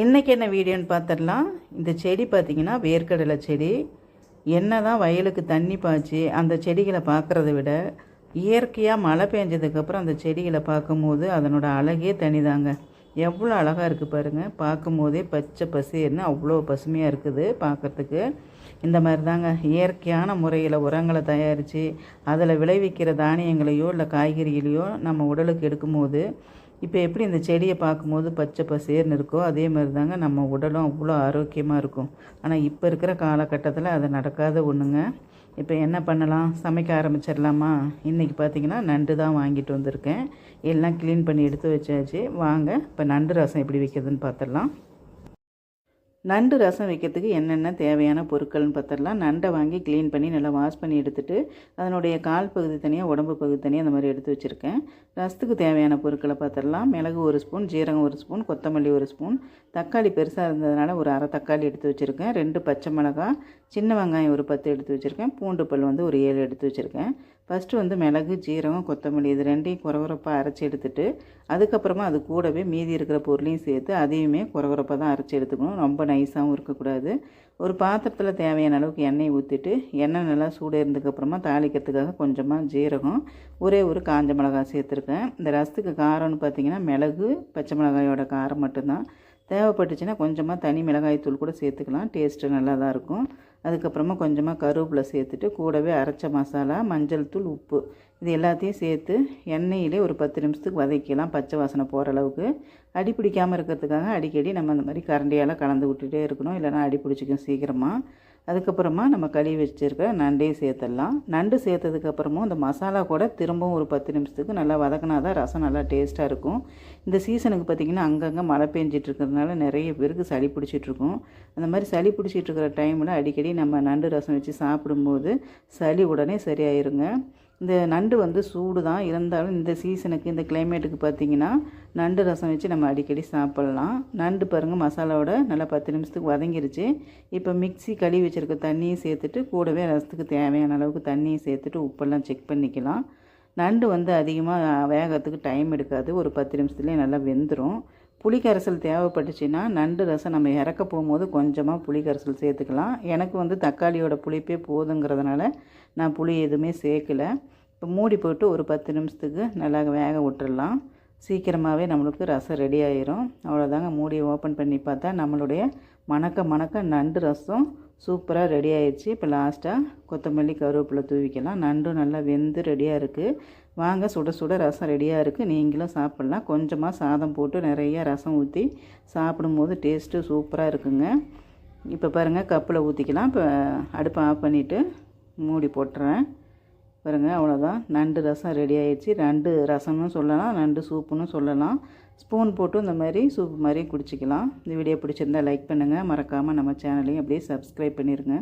இன்றைக்கி என்ன வீடியோன்னு பார்த்துடலாம். இந்த செடி பார்த்திங்கன்னா வேர்க்கடலை செடி. என்ன தான் வயலுக்கு தண்ணி பாய்ச்சி அந்த செடிகளை பார்க்குறத விட இயற்கையாக மழை பெஞ்சதுக்கப்புறம் அந்த செடிகளை பார்க்கும்போது அதனோட அழகே தனிதாங்க. எவ்வளோ அழகாக இருக்குது பாருங்கள் பார்க்கும்போதே பச்சை பசேர்னு அவ்வளோ பசுமையாக இருக்குது பார்க்குறதுக்கு. இந்த மாதிரி தாங்க இயற்கையான முறையில் உரங்களை தயாரித்து அதில் விளைவிக்கிற தானியங்களையோ இல்லை காய்கறிகளையோ நம்ம உடலுக்கு எடுக்கும்போது இப்போ எப்படி இந்த செடியை பார்க்கும்போது பச்சை பசேர்னு இருக்கோ அதே மாதிரி தாங்க நம்ம உடலும் அவ்வளோ ஆரோக்கியமாக இருக்கும். ஆனால் இப்போ இருக்கிற காலகட்டத்தில் அது நடக்காத ஒன்றுங்க இப்போ என்ன பண்ணலாம்? சமைக்க ஆரம்பிச்சிடலாமா இன்றைக்கி பார்த்தீங்கன்னா நண்டு தான் வாங்கிட்டு வந்திருக்கேன். எல்லாம் க்ளீன் பண்ணி எடுத்து வச்சாச்சு. வாங்க இப்போ நண்டு ரசம் எப்படி வைக்கிறதுன்னு பார்த்துடலாம். நண்டு ரசம் வைக்கிறதுக்கு என்னென்ன தேவையான பொருட்கள்னு பார்த்துடலாம். நண்டை வாங்கி க்ளீன் பண்ணி நல்லா வாஷ் பண்ணி எடுத்துகிட்டு அதனுடைய கால் பகுதி தனியாக உடம்பு பகுதி தனியாக அந்த மாதிரி எடுத்து வச்சுருக்கேன். ரசத்துக்கு தேவையான பொருட்களை பார்த்துடலாம். மிளகு ஒரு ஸ்பூன் ஜீரகம் ஒரு ஸ்பூன் கொத்தமல்லி ஒரு ஸ்பூன் தக்காளி பெருசாக இருந்ததுனால ஒரு அரை தக்காளி எடுத்து வச்சுருக்கேன். ரெண்டு பச்சை மிளகா சின்ன வெங்காயம் ஒரு பத்து எடுத்து வச்சுருக்கேன். பூண்டு பல் வந்து ஒரு ஏழு எடுத்து வச்சுருக்கேன். ஃபஸ்ட்டு வந்து மிளகு ஜீரகம் கொத்தமல்லி இது ரெண்டையும் குறகுறப்பாக அரைச்சி எடுத்துட்டு அதுக்கப்புறமா அது கூடவே மீதி இருக்கிற பொருளையும் சேர்த்து அதையுமே குறகுறப்பாக தான் அரைச்சி எடுத்துக்கணும். ரொம்ப நைஸாகவும் இருக்கக்கூடாது. ஒரு பாத்திரத்தில் தேவையான அளவுக்கு எண்ணெய் ஊற்றிட்டு எண்ணெய் நல்லா சூடு இருந்ததுக்கப்புறமா தாளிக்கிறதுக்காக கொஞ்சமாக ஜீரகம் ஒரே ஒரு காஞ்ச மிளகாய் சேர்த்துருக்கேன். இந்த ரசத்துக்கு காரம்னு பார்த்தீங்கன்னா மிளகு பச்சை மிளகாயோட காரம் மட்டும்தான். தேவைப்பட்டுச்சுன்னா கொஞ்சமாக தனி மிளகாய் தூள் கூட சேர்த்துக்கலாம். டேஸ்ட்டு நல்லா தான் இருக்கும். அதுக்கப்புறமா கொஞ்சமாக கருவேப்பிலை சேர்த்துட்டு கூடவே அரைச்ச மசாலா மஞ்சள் தூள் உப்பு. இது எல்லாத்தையும் சேர்த்து எண்ணெயிலே ஒரு பத்து நிமிஷத்துக்கு வதக்கலாம் பச்சை வாசனை போகிற அளவுக்கு. அடி பிடிக்காமல் இருக்கிறதுக்காக அடிக்கடி நம்ம அந்த மாதிரி கரண்டியால் கலந்து விட்டுட்டே இருக்கணும். இல்லைனா அடி பிடிச்சிக்கும் சீக்கிரமாக அதுக்கப்புறமா நம்ம கழுவி வச்சுருக்க நண்டையும் சேர்த்துடலாம். நண்டு சேர்த்ததுக்கப்புறமும் இந்த மசாலா கூட திரும்பவும் ஒரு பத்து நிமிஷத்துக்கு நல்லா வதக்கினா தான் ரசம் நல்லா டேஸ்ட்டாக இருக்கும். இந்த சீசனுக்கு பார்த்திங்கன்னா அங்கங்கே மழை பெஞ்சிட்டு இருக்கிறதுனால நிறைய பேருக்கு சளி பிடிச்சிட்ருக்கும் அந்த மாதிரி சளி பிடிச்சிட்டு இருக்கிற டைமில் அடிக்கடி நம்ம நண்டு ரசம் வச்சு சாப்பிடும்போது சளி உடனே சரியாயிருங்க. இந்த நண்டு வந்து சூடு தான் இருந்தாலும் இந்த சீசனுக்கு இந்த கிளைமேட்டுக்கு பார்த்திங்கன்னா நண்டு ரசம் வச்சு நம்ம அடிக்கடி சாப்பிட்லாம். நண்டு பாருங்கள் மசாலாவோட நல்லா பத்து நிமிஷத்துக்கு வதங்கிருச்சு. இப்போ மிக்சி கழுவி வச்சுருக்க தண்ணியும் சேர்த்துட்டு கூடவே ரசத்துக்கு தேவையான அளவுக்கு தண்ணியும் சேர்த்துட்டு உப்பெல்லாம் செக் பண்ணிக்கலாம். நண்டு வந்து அதிகமாக வேகத்துக்கு டைம் எடுக்காது. ஒரு பத்து நிமிஷத்துலேயே நல்லா வெந்துடும் புளி கரைசல் தேவைப்பட்டுச்சுன்னா நண்டு ரசம் நம்ம இறக்க போகும்போது கொஞ்சமாக புளி கரைசல் சேர்த்துக்கலாம். எனக்கு வந்து தக்காளியோட புளிப்பே போதுங்கிறதுனால நான் புளி எதுவுமே சேர்க்கலை. இப்போ மூடி போட்டு ஒரு பத்து நிமிஷத்துக்கு நல்லா வேக விட்டுடலாம் சீக்கிரமாகவே நம்மளுக்கு ரசம் ரெடி ஆயிரும். அவ்வளோதாங்க மூடியை ஓப்பன் பண்ணி பார்த்தா நம்மளுடைய மணக்க மணக்க நண்டு ரசம் சூப்பராக ரெடி ஆயிடுச்சு. இப்போ லாஸ்ட்டாக கொத்தமல்லி கருவேப்பிலை தூவிக்கலாம். நண்டும் நல்லா வெந்து ரெடியாக இருக்குது வாங்க சுட சுட ரசம் ரெடியாக இருக்குது நீங்களும் சாப்பிட்லாம். கொஞ்சமாக சாதம் போட்டு நிறைய ரசம் ஊற்றி சாப்பிடும்போது டேஸ்ட்டு சூப்பராக இருக்குங்க. இப்போ பாருங்கள் கப்பில் ஊற்றிக்கலாம் இப்போ அடுப்பை ஆஃப் பண்ணிவிட்டு மூடி போட்டுறேன். பாருங்கள் அவ்வளோதான் நண்டு ரசம் ரெடி ஆயிடுச்சு. நண்டு ரசம்னு சொல்லலாம். நண்டு சூப்புன்னு சொல்லலாம். ஸ்பூன் போட்டு இந்த மாதிரி சூப் மாதிரி குடிச்சிக்கலாம். இந்த வீடியோ பிடிச்சிருந்தா லைக் பண்ணுங்கள் மறக்காமல் நம்ம சேனலையும் அப்படியே சப்ஸ்கிரைப் பண்ணிடுங்க